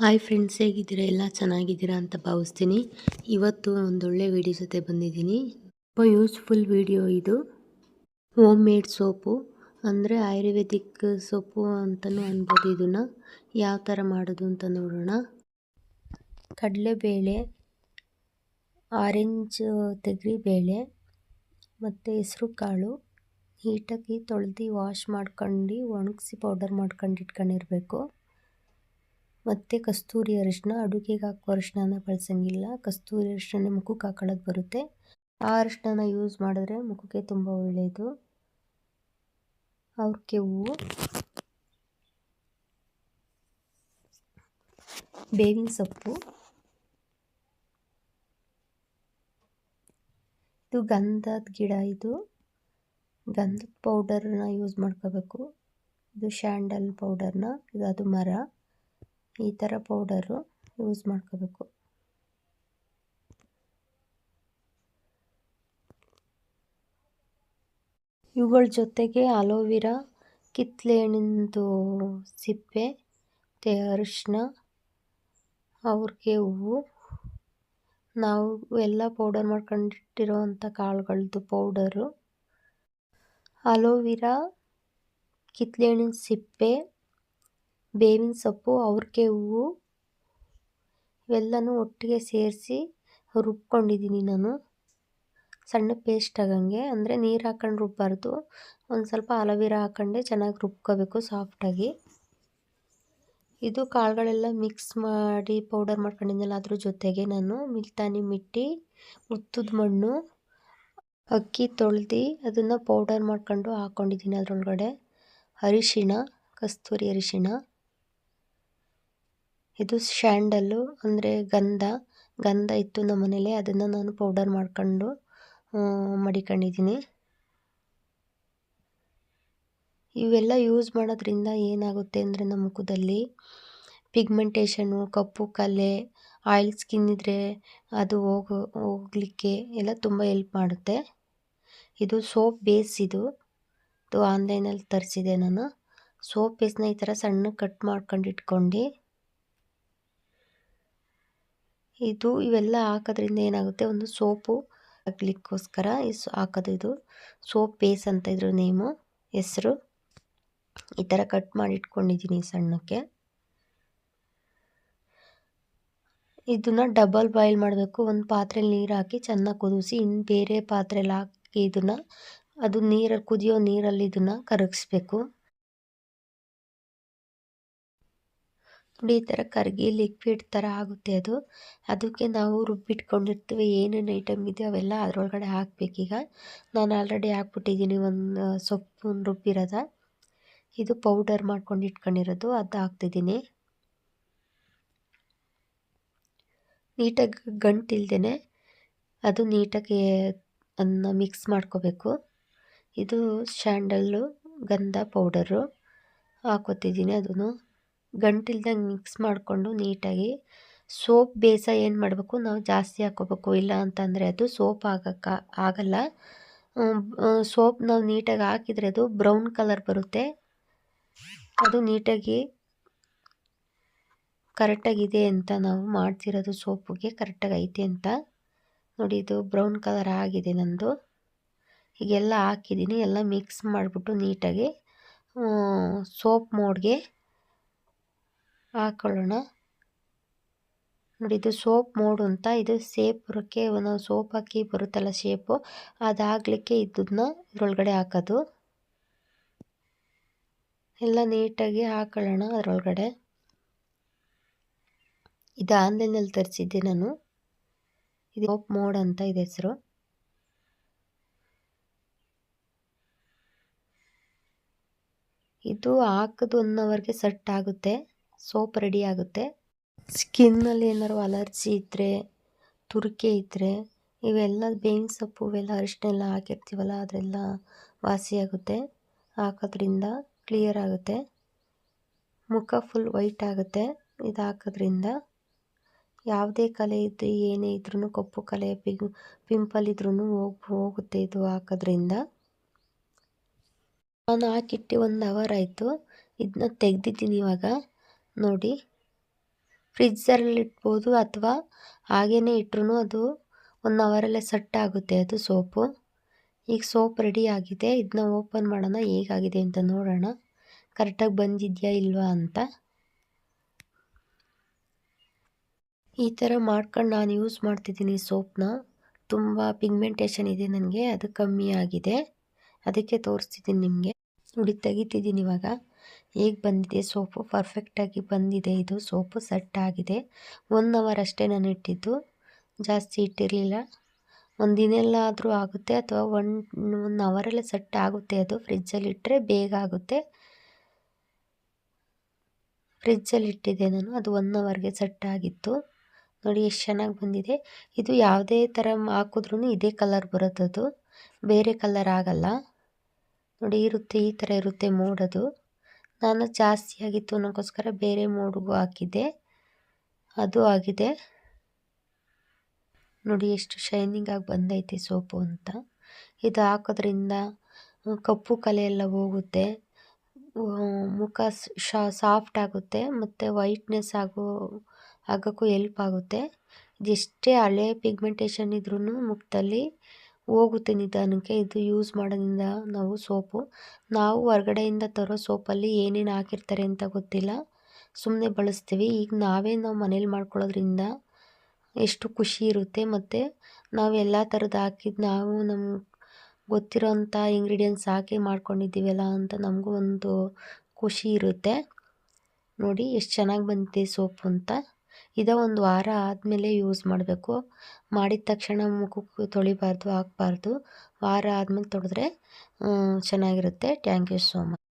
Hi friends ಹೇಗಿದ್ದೀರಾ? ಎಲ್ಲ ಚೆನ್ನಾಗಿದ್ದೀರಾ ಅಂತ ಭಾವಿಸ್ತೀನಿ. ಇವತ್ತು ಒಂದೊಳ್ಳೆ ವಿಡಿಯೋ ಜೊತೆ ಬಂದಿದ್ದೀನಿ. ತುಂಬ ಯೂಸ್ಫುಲ್ ವಿಡಿಯೋ ಇದು. Homemade soap. ಅಂದರೆ ಆಯುರ್ವೇದಿಕ್ ಸೋಪು ಅಂತಲೂ ಅನ್ಬೋದು ಇದನ್ನು. ಯಾವ ಥರ ಮಾಡೋದು ಅಂತ ನೋಡೋಣ. ಕಡಲೆಬೇಳೆ ಆರೆಂಜ್ ಬೇಳೆ ಮತ್ತು ಹೆಸರು ಕಾಳು ನೀಟಾಗಿ ತೊಳೆದು ವಾಶ್ ಮಾಡ್ಕೊಂಡು, ಒಣಗಿಸಿ ಪೌಡರ್ ಮಾಡ್ಕೊಂಡು ಇಟ್ಕೊಂಡಿರಬೇಕು. ಮತ್ತು ಕಸ್ತೂರಿ ಅರಿಶಿನ ಅಡುಗೆಗೆ ಹಾಕೋ ಅರಿಶಿನ ಬಳಸಂಗಿಲ್ಲ. ಕಸ್ತೂರಿ ಅರಿಶಿನ ಮುಖಕ್ಕೆ ಹಾಕೊಳ್ಳೋದು ಬರುತ್ತೆ. ಆ ಅರಿಶಿನ ಯೂಸ್ ಮಾಡಿದ್ರೆ ಮುಖಕ್ಕೆ ತುಂಬ ಒಳ್ಳೆಯದು ಅವ್ರಿಗೆ ಹೂವು ಬೇವಿನ ಸೊಪ್ಪು, ಇದು ಗಂಧದ ಗಿಡ ಇದು. ಗಂಧದ ಪೌಡರ್ನ ಯೂಸ್ ಮಾಡ್ಕೋಬೇಕು. ಇದು ಶ್ಯಾಂಡಲ್ ಪೌಡರ್ನ ಇದು ಅದು ಮರ. ಈ ಥರ ಪೌಡರು ಯೂಸ್ ಮಾಡ್ಕೋಬೇಕು. ಇವುಗಳ ಜೊತೆಗೆ ಅಲೋವಿರಾ ಕಿತ್ಲೆ ಸಿಪ್ಪೆ ಮತ್ತು ಅರಿಶಿನ ಅವ್ರಿಗೆ ಹೂವು. ನಾವು ಎಲ್ಲ ಪೌಡರ್ ಮಾಡ್ಕೊಂಡಿಟ್ಟಿರೋವಂಥ ಕಾಳುಗಳದ್ದು ಪೌಡರು ಅಲೋವಿರಾ ಕಿತ್ಲೆ ಸಿಪ್ಪೆ ಬೇವಿನ ಸೊಪ್ಪು, ಅವ್ರಿಗೆ ಹೂವು ಇವೆಲ್ಲನೂ ಒಟ್ಟಿಗೆ ಸೇರಿಸಿ ರುಬ್ಕೊಂಡಿದ್ದೀನಿ ನಾನು. ಸಣ್ಣ ಪೇಸ್ಟ್ ಆಗಂಗೆ. ಅಂದರೆ ನೀರು ಹಾಕೊಂಡು ರುಬ್ಬಾರ್ದು. ಒಂದು ಸ್ವಲ್ಪ ಅಲೋವಿರಾ ಹಾಕೊಂಡೆ ಚೆನ್ನಾಗಿ ರುಬ್ಕೋಬೇಕು ಸಾಫ್ಟಾಗಿ ಇದು ಕಾಳುಗಳೆಲ್ಲ ಮಿಕ್ಸ್ ಮಾಡಿ ಪೌಡರ್ ಮಾಡ್ಕೊಂಡಿದ್ದೆಲ್ಲ ಅದ್ರ ಜೊತೆಗೆ ನಾನು ಮಿಲ್ತಾನಿ ಮಿಟ್ಟಿ ಉತ್ತದ ಮಣ್ಣು, ಅಕ್ಕಿ ತೊಳ್ದು ಅದನ್ನು ಪೌಡರ್ ಮಾಡ್ಕೊಂಡು ಹಾಕ್ಕೊಂಡಿದ್ದೀನಿ ಅದರೊಳಗಡೆ. ಅರಿಶಿಣ, ಕಸ್ತೂರಿ ಅರಿಶಿಣ. ಇದು ಶ್ಯಾಂಡಲ್ಲು, ಅಂದರೆ ಗಂಧ. ಗಂಧ ಇತ್ತು ನಮ್ಮ ಮನೇಲಿ, ಅದನ್ನು ನಾನು ಪೌಡರ್ ಮಾಡ್ಕೊಂಡು ಮಡಿಕೊಂಡಿದ್ದೀನಿ. ಇವೆಲ್ಲ ಯೂಸ್ ಮಾಡೋದ್ರಿಂದ ಏನಾಗುತ್ತೆ ಅಂದರೆ ನಮ್ಮ ಮುಖದಲ್ಲಿ ಪಿಗ್ಮೆಂಟೇಷನು, ಕಪ್ಪು ಕಲೆ, ಆಯಿಲ್ ಸ್ಕಿನ್ ಇದ್ದರೆ ಅದು ಹೋಗೋ, ಹೋಗಲಿಕ್ಕೆ ಎಲ್ಲ ತುಂಬ ಎಲ್ಪ್ ಮಾಡುತ್ತೆ. ಇದು ಸೋಪ್ ಬೇಸ್ ಇದು. ಇದು ಆನ್ಲೈನಲ್ಲಿ ತರಿಸಿದೆ ನಾನು. ಸೋಪ್ ಬೇಸ್ನ ಈ ಥರ ಸಣ್ಣ ಕಟ್ ಮಾಡ್ಕೊಂಡು ಇಟ್ಕೊಂಡು ಇದು ಇವೆಲ್ಲ ಹಾಕೋದ್ರಿಂದ ಏನಾಗುತ್ತೆ? ಒಂದು ಸೋಪು ಹಾಕ್ಲಿಕ್ಕೋಸ್ಕರ ಇಸ್ ಹಾಕೋದು ಇದು. ಸೋಪ್ ಪೇಸ್ ಅಂತ ಇದ್ರ ನೇಮು, ಹೆಸರು. ಈ ಥರ ಕಟ್ ಮಾಡಿ ಇಟ್ಕೊಂಡಿದ್ದೀನಿ ಸಣ್ಣಕ್ಕೆ. ಇದನ್ನು ಡಬಲ್ ಬಾಯ್ಲ್ ಮಾಡಬೇಕು. ಒಂದು ಪಾತ್ರೆಯಲ್ಲಿ ನೀರು ಹಾಕಿ ಚೆನ್ನಾಗಿ ಕುದಿಸಿ ಇನ್ನು ಬೇರೆ ಪಾತ್ರೆಯಲ್ಲಿ ಹಾಕಿ ಇದನ್ನು, ಅದು ನೀರಲ್ಲಿ ಕುದಿಯೋ ನೀರಲ್ಲಿ ಇದನ್ನು ಕರಗಿಸ್ಬೇಕು. ಈ ಥರ ಕರಗಿ ಲಿಕ್ವಿಡ್ ಥರ ಆಗುತ್ತೆ ಅದು. ಅದಕ್ಕೆ ನಾವು ರುಬ್ಬಿಟ್ಕೊಂಡಿರ್ತೀವಿ, ಏನೇನು ಐಟಮ್ ಇದೆ ಅವೆಲ್ಲ ಅದರೊಳಗಡೆ ಹಾಕಬೇಕೀಗ. ನಾನು ಆಲ್ರೆಡಿ ಹಾಕ್ಬಿಟ್ಟಿದ್ದೀನಿ ಒಂದು ಸೊಪ್ಪು ರುಬ್ಬಿರೋದ. ಇದು ಪೌಡರ್ ಮಾಡ್ಕೊಂಡು ಇಟ್ಕೊಂಡಿರೋದು, ಅದು ಹಾಕ್ತಿದ್ದೀನಿ. ನೀಟಾಗಿ ಗಂಟಿಲ್ದೇ ಅದು ನೀಟಾಗಿ ಅದನ್ನ ಮಿಕ್ಸ್ ಮಾಡ್ಕೋಬೇಕು. ಇದು ಶ್ಯಾಂಡಲ್ಲು ಗಂಧ ಪೌಡರು ಹಾಕೋತಿದ್ದೀನಿ ಅದನ್ನು. ಗಂಟಿಲ್ದಂಗೆ ಮಿಕ್ಸ್ ಮಾಡಿಕೊಂಡು ನೀಟಾಗಿ ಸೋಪ್ ಬೇಸ ಏನು ಮಾಡಬೇಕು, ನಾವು ಜಾಸ್ತಿ ಹಾಕೋಬೇಕು. ಇಲ್ಲ ಅಂತಂದರೆ ಅದು ಸೋಪ್ ಆಗಕ್ಕೆ, ಆಗಲ್ಲ. ಸೋಪ್ ನಾವು ನೀಟಾಗಿ ಹಾಕಿದರೆ ಅದು ಬ್ರೌನ್ ಕಲರ್ ಬರುತ್ತೆ. ಅದು ನೀಟಾಗಿ ಕರೆಕ್ಟಾಗಿದೆ ಅಂತ ನಾವು ಮಾಡ್ತಿರೋದು ಸೋಪಿಗೆ ಕರೆಕ್ಟಾಗಿ ಐತೆ ಅಂತ. ನೋಡಿ, ಇದು ಬ್ರೌನ್ ಕಲರ್ ಆಗಿದೆ ನಂದು. ಹೀಗೆಲ್ಲ ಹಾಕಿದ್ದೀನಿ ಎಲ್ಲ ಮಿಕ್ಸ್ ಮಾಡಿಬಿಟ್ಟು ನೀಟಾಗಿ ಸೋಪ್ ಮೋಡ್ಗೆ ಹಾಕೊಳ್ಳೋಣ. ನೋಡಿ, ಇದು ಸೋಪ್ ಮೋಡು ಅಂತ, ಇದು ಸೇಪ್ ಬರೋಕ್ಕೆ ನಾವು ಸೋಪ್ ಹಾಕಿ ಬರುತ್ತಲ್ಲ ಶೇಪು. ಅದಾಗಲಿಕ್ಕೆ ಇದನ್ನ ಇದರೊಳಗಡೆ ಹಾಕೋದು. ಎಲ್ಲ ನೀಟಾಗಿ ಹಾಕೊಳ್ಳೋಣ ಅದರೊಳಗಡೆ. ಇದು ಆನ್ಲೈನಲ್ಲಿ ತರಿಸಿದ್ದೆ ನಾನು. ಇದು ಸೋಪ್ ಮೋಡ್ ಅಂತ ಇದೆ ಹೆಸರು. ಇದು ಹಾಕಿದ ಒನ್ ಅವರ್ಗೆ ಸೆಟ್ ಆಗುತ್ತೆ. ಸೋಪ್ ರೆಡಿ ಆಗುತ್ತೆ. ಸ್ಕಿನ್ನಲ್ಲಿ ಏನಾದ್ರು ಅಲರ್ಜಿ ಇದ್ದರೆ ತುರಿಕೆ ಇದ್ದರೆ ಇವೆಲ್ಲ ಬೇವಿನ ಸೊಪ್ಪು, ಇವೆಲ್ಲ ಅರಿಶಿನ ಎಲ್ಲ ಹಾಕಿರ್ತೀವಲ್ಲ ಅದರೆಲ್ಲ ವಾಸಿಯಾಗುತ್ತೆ ಹಾಕೋದ್ರಿಂದ ಕ್ಲಿಯರ್ ಆಗುತ್ತೆ. ಮುಖ ಫುಲ್ ವೈಟ್ ಆಗುತ್ತೆ. ಇದು ಹಾಕೋದ್ರಿಂದ ಯಾವುದೇ ಕಲೆ ಇದ್ದು ಏನೇ ಇದ್ರೂ ಕಪ್ಪು ಕಲೆ ಪಿಂಪಲ್ ಇದ್ರೂ ಹೋಗಿ, ಹೋಗುತ್ತೆ ಇದು ಹಾಕೋದ್ರಿಂದ. ನಾನು ಹಾಕಿಟ್ಟು ಒಂದು ಅವರ್ ಆಯಿತು. ಇದನ್ನ ತೆಗ್ದಿದ್ದೀನಿ ಇವಾಗ. ನೋಡಿ. ಫ್ರಿಜ್ಜರಲ್ಲಿ ಇಡ್ಬೋದು ಅಥವಾ ಹಾಗೇ ಇಟ್ರೂ ಅದು ಒನ್ ಅವರಲ್ಲೇ ಸೆಟ್ ಆಗುತ್ತೆ ಅದು ಸೋಪು. ಈಗ ಸೋಪ್ ರೆಡಿ ಆಗಿದೆ ಇದನ್ನ ಓಪನ್ ಮಾಡೋಣ. ಹೇಗಾಗಿದೆ ಅಂತ ನೋಡೋಣ. ಕರೆಕ್ಟಾಗಿ ಬಂದಿದೆಯಾ ಇಲ್ವಾ ಅಂತ. ಈ ಥರ ಮಾಡ್ಕೊಂಡು ನಾನು ಯೂಸ್ ಮಾಡ್ತಿದ್ದೀನಿ ಸೋಪ್ನ. ತುಂಬ ಪಿಗ್ಮೆಂಟೇಷನ್ ಇದೆ ನನಗೆ. ಅದು ಕಮ್ಮಿ ಆಗಿದೆ. ಅದಕ್ಕೆ ತೋರಿಸ್ತಿದ್ದೀನಿ ನಿಮಗೆ. ನೋಡಿ, ತೆಗಿತಿದ್ದೀನಿ ಇವಾಗ. ಹೇಗೆ ಬಂದಿದೆ. ಸೋಪು ಪರ್ಫೆಕ್ಟಾಗಿ ಬಂದಿದೆ. ಇದು ಸೋಪು ಸೆಟ್ ಆಗಿದೆ ಒನ್ ಅವರ್ ಅಷ್ಟೇ ನಾನು ಇಟ್ಟಿದ್ದು. ಜಾಸ್ತಿ ಇಟ್ಟಿರಲಿಲ್ಲ. ಒಂದು ದಿನ ಆದರೂ ಆಗುತ್ತೆ ಅಥವಾ ಒನ್ ಒನ್ ಅವರಲ್ಲೇ ಸೆಟ್ ಆಗುತ್ತೆ ಅದು. ಫ್ರಿಜ್ಜಲ್ಲಿ ಇಟ್ಟರೆ ಬೇಗ ಆಗುತ್ತೆ. ಫ್ರಿಜ್ಜಲ್ಲಿ ಇಟ್ಟಿದ್ದೆ ನಾನು. ಅದು ಒನ್ ಅವರ್ಗೆ ಸೆಟ್ ಆಗಿತ್ತು. ನೋಡಿ ಎಷ್ಟು ಚೆನ್ನಾಗಿ ಬಂದಿದೆ. ಇದು ಯಾವುದೇ ಥರ ಹಾಕಿದ್ರೂ ಇದೇ ಕಲರ್ ಬರುತ್ತದು. ಬೇರೆ ಕಲರ್ ಆಗಲ್ಲ. ನೋಡಿ ಇರುತ್ತೆ, ಈ ಥರ ಇರುತ್ತೆ ಮೋಡದು. ನಾನು ಜಾಸ್ತಿ ಆಗಿತ್ತು ಅನ್ನೋಕ್ಕೋಸ್ಕರ ಬೇರೆ ಮೋಡ್ಗೂ ಹಾಕಿದ್ದೆ. ಅದು ಆಗಿದೆ. ನೋಡಿ ಎಷ್ಟು ಶೈನಿಂಗ್ ಆಗಿ ಬಂದೈತೆ ಸೋಪು ಅಂತ. ಇದು ಹಾಕೋದ್ರಿಂದ ಕಪ್ಪು ಕಲೆ ಎಲ್ಲ ಹೋಗುತ್ತೆ. ಮುಖ ಸಾಫ್ಟ್ ಆಗುತ್ತೆ ಮತ್ತು ವೈಟ್ನೆಸ್ ಆಗೋ ಆಗೋಕ್ಕೂ ಎಲ್ಪ್ ಆಗುತ್ತೆ. ಇದೆಷ್ಟೇ ಹಳೆ ಪಿಗ್ಮೆಂಟೇಷನ್ ಇದ್ರೂ ಮುಖದಲ್ಲಿ ಹೋಗುತ್ತೆ ನಿಧಾನಕ್ಕೆ. ಇದು ಯೂಸ್ ಮಾಡೋದ್ರಿಂದ ನಾವು ಸೋಪು. ನಾವು ಹೊರ್ಗಡೆಯಿಂದ ತರೋ ಸೋಪಲ್ಲಿ ಏನೇನು ಹಾಕಿರ್ತಾರೆ ಅಂತ ಗೊತ್ತಿಲ್ಲ. ಸುಮ್ಮನೆ ಬಳಸ್ತೀವಿ. ಈಗ ನಾವೇ ನಾವು ಮನೇಲಿ ಮಾಡ್ಕೊಳ್ಳೋದ್ರಿಂದ ಎಷ್ಟು ಖುಷಿ ಇರುತ್ತೆ. ಮತ್ತು ನಾವು ಎಲ್ಲ ಥರದ್ದು ಹಾಕಿದ್ದು ನಾವು ನಮ್ಮ ಗೊತ್ತಿರೋಂಥ ಇಂಗ್ರೀಡಿಯೆಂಟ್ಸ್ ಹಾಕಿ ಮಾಡ್ಕೊಂಡಿದ್ದೀವಲ್ಲ ಅಂತ ನಮಗೂ ಒಂದು ಖುಷಿ ಇರುತ್ತೆ. ನೋಡಿ, ಎಷ್ಟು ಚೆನ್ನಾಗಿ ಬಂದಿದೆ ಸೋಪು ಅಂತ. ಇದ ಒಂದು ವಾರ ಆದಮೇಲೆ ಯೂಸ್ ಮಾಡಬೇಕು. ಮಾಡಿದ ತಕ್ಷಣ ಮುಖಕ್ಕೆ ತೊಳಿಬಾರ್ದು ಹಾಕ್ಬಾರ್ದು ವಾರ ಆದಮೇಲೆ ತೊಳೆದ್ರೆ ಚೆನ್ನಾಗಿರುತ್ತೆ. Thank you so much